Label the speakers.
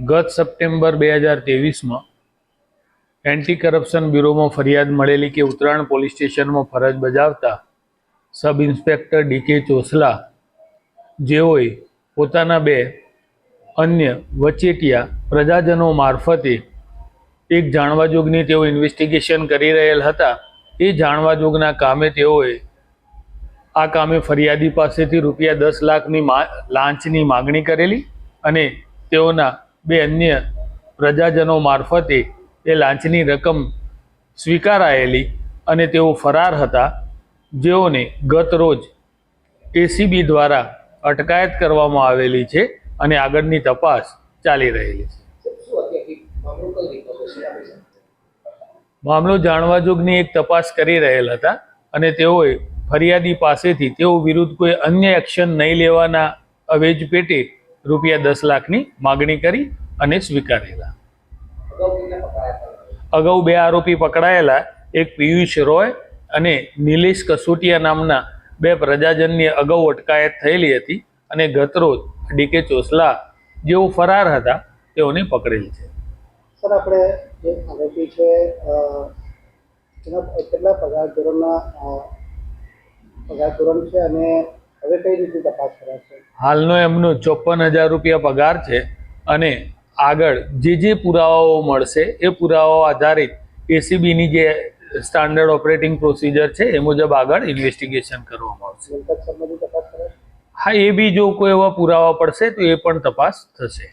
Speaker 1: ગત સપ્ટેમ્બર બે હજાર ત્રેવીસમાં એન્ટી કરપ્શન બ્યુરોમાં ફરિયાદ મળેલી કે ઉત્તરાયણ પોલીસ સ્ટેશનમાં ફરજ બજાવતા સબ ઇન્સ્પેક્ટર ડીકે ચોસલા જેઓએ પોતાના બે અન્ય વચેટિયા પ્રજાજનો મારફતે એક જાણવાજોગની તેઓ ઇન્વેસ્ટિગેશન કરી રહેલ હતા. એ જાણવાજોગના કામે તેઓએ આ કામે ફરિયાદી પાસેથી રૂપિયા દસ લાખની લાંચની માગણી કરેલી અને તેઓના બે અન્ય પ્રજાજનો મારફતે એ લાંચની રકમ સ્વીકારાયેલી અને તેઓ ફરાર હતા, જેઓને ગત રોજ એસીબી દ્વારા અટકાયત કરવામાં આવેલી છે અને આગળની તપાસ ચાલી રહેલી છે.
Speaker 2: મામલો
Speaker 1: જાણવા જાણવાજોગની એક તપાસ કરી રહેલ હતા અને તેઓએ ફરિયાદી પાસેથી તેઓ વિરુદ્ધ કોઈ અન્ય એક્શન નહીં લેવાના અવેજ પેટે રૂપિયા દસ લાખની માગણી કરી અને સ્વીકારેલા.
Speaker 2: અગાઉ
Speaker 1: બે આરોપી પકડાયેલા, એક પિયુષ રોય અને નિલેશ કસોટિયા નામના બે પ્રજાજનની અગાઉ અટકાયત થયેલી હતી અને ગતરોજ ડીકે ચોસલા જેઓ ફરાર હતા, તેઓને પકડેલ છે.
Speaker 3: સર, આપણે જે આરોપી છે કેટલા પગાર ધોરણના પગાર ધોરણ છે અને હવે કઈ રીતે તપાસ કરાશે?
Speaker 1: હાલનો એમનો ચોપન હજાર રૂપિયા પગાર છે અને આગળ જે જે પુરાવાઓ મળશે એ પુરાવાઓ આધારિત એસીબીની જે સ્ટાન્ડર્ડ ઓપરેટિંગ પ્રોસિજર છે એ મુજબ આગળ ઇન્વેસ્ટિગેશન કરવામાં આવશે. હા એ બી જો કોઈ એવા પુરાવા પડશે તો એ પણ તપાસ થશે.